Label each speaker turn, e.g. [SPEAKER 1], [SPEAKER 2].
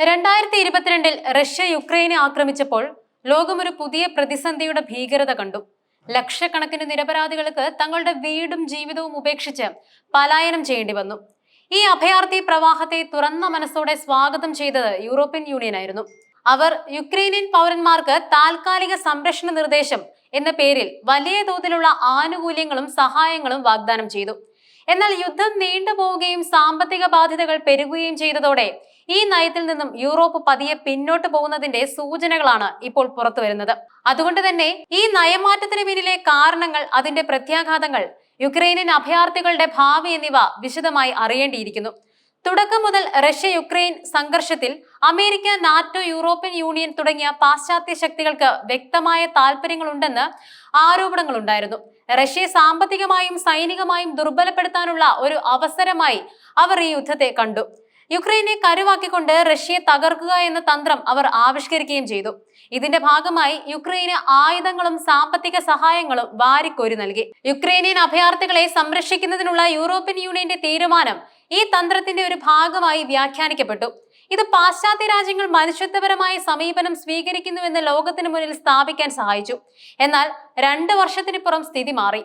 [SPEAKER 1] രണ്ടായിരത്തി ഇരുപത്തിരണ്ടിൽ റഷ്യ യുക്രൈനെ ആക്രമിച്ചപ്പോൾ ലോകം ഒരു പുതിയ പ്രതിസന്ധിയുടെ ഭീകരത കണ്ടു. ലക്ഷക്കണക്കിന് നിരപരാധികൾക്ക് തങ്ങളുടെ വീടും ജീവിതവും ഉപേക്ഷിച്ച് പലായനം ചെയ്യേണ്ടി വന്നു. ഈ അഭയാർത്ഥി പ്രവാഹത്തെ തുറന്ന മനസ്സോടെ സ്വാഗതം ചെയ്തത് യൂറോപ്യൻ യൂണിയൻ ആയിരുന്നു അവർ യുക്രൈനിയൻ പൗരന്മാർക്ക് താൽക്കാലിക സംരക്ഷണ നിർദ്ദേശം എന്ന പേരിൽ വലിയ തോതിലുള്ള ആനുകൂല്യങ്ങളും സഹായങ്ങളും വാഗ്ദാനം ചെയ്തു. എന്നാൽ യുദ്ധം നീണ്ടുപോവുകയും സാമ്പത്തിക ബാധ്യതകൾ പെരുകുകയും ചെയ്തതോടെ ഈ നയത്തിൽ നിന്നും യൂറോപ്പ് പതിയെ പിന്നോട്ട് പോകുന്നതിന്റെ സൂചനകളാണ് ഇപ്പോൾ പുറത്തു വരുന്നത്. അതുകൊണ്ട് തന്നെ ഈ നയമാറ്റത്തിന് പിന്നിലെ കാരണങ്ങൾ അതിന്റെ പ്രത്യാഘാതങ്ങൾ യുക്രൈനിയൻ അഭയാർത്ഥികളുടെ ഭാവി എന്നിവ വിശദമായി അറിയേണ്ടിയിരിക്കുന്നു. തുടക്കം മുതൽ റഷ്യ യുക്രൈൻ സംഘർഷത്തിൽ അമേരിക്ക നാറ്റോ യൂറോപ്യൻ യൂണിയൻ തുടങ്ങിയ പാശ്ചാത്യ ശക്തികൾക്ക് വ്യക്തമായ താല്പര്യങ്ങളുണ്ടെന്ന് ആരോപണങ്ങളുണ്ടായിരുന്നു. റഷ്യയെ സാമ്പത്തികമായും സൈനികമായും ദുർബലപ്പെടുത്താനുള്ള ഒരു അവസരമായി അവർ ഈ യുദ്ധത്തെ കണ്ടു. യുക്രൈനെ കരുവാക്കിക്കൊണ്ട് റഷ്യയെ തകർക്കുക എന്ന തന്ത്രം അവർ ആവിഷ്കരിക്കുകയും ചെയ്തു. ഇതിന്റെ ഭാഗമായി യുക്രൈന് ആയുധങ്ങളും സാമ്പത്തിക സഹായങ്ങളും വാരിക്കോരി നൽകി. യുക്രൈനിയൻ അഭയാർത്ഥികളെ സംരക്ഷിക്കുന്നതിനുള്ള യൂറോപ്യൻ യൂണിയന്റെ തീരുമാനം ഈ തന്ത്രത്തിന്റെ ഒരു ഭാഗമായി വ്യാഖ്യാനിക്കപ്പെട്ടു. ഇത് പാശ്ചാത്യ രാജ്യങ്ങൾ മനുഷ്യത്വപരമായ സമീപനം സ്വീകരിക്കുന്നുവെന്ന് ലോകത്തിന് മുന്നിൽ സ്ഥാപിക്കാൻ സഹായിച്ചു. എന്നാൽ രണ്ട് വർഷത്തിനിപ്പുറം സ്ഥിതി മാറി.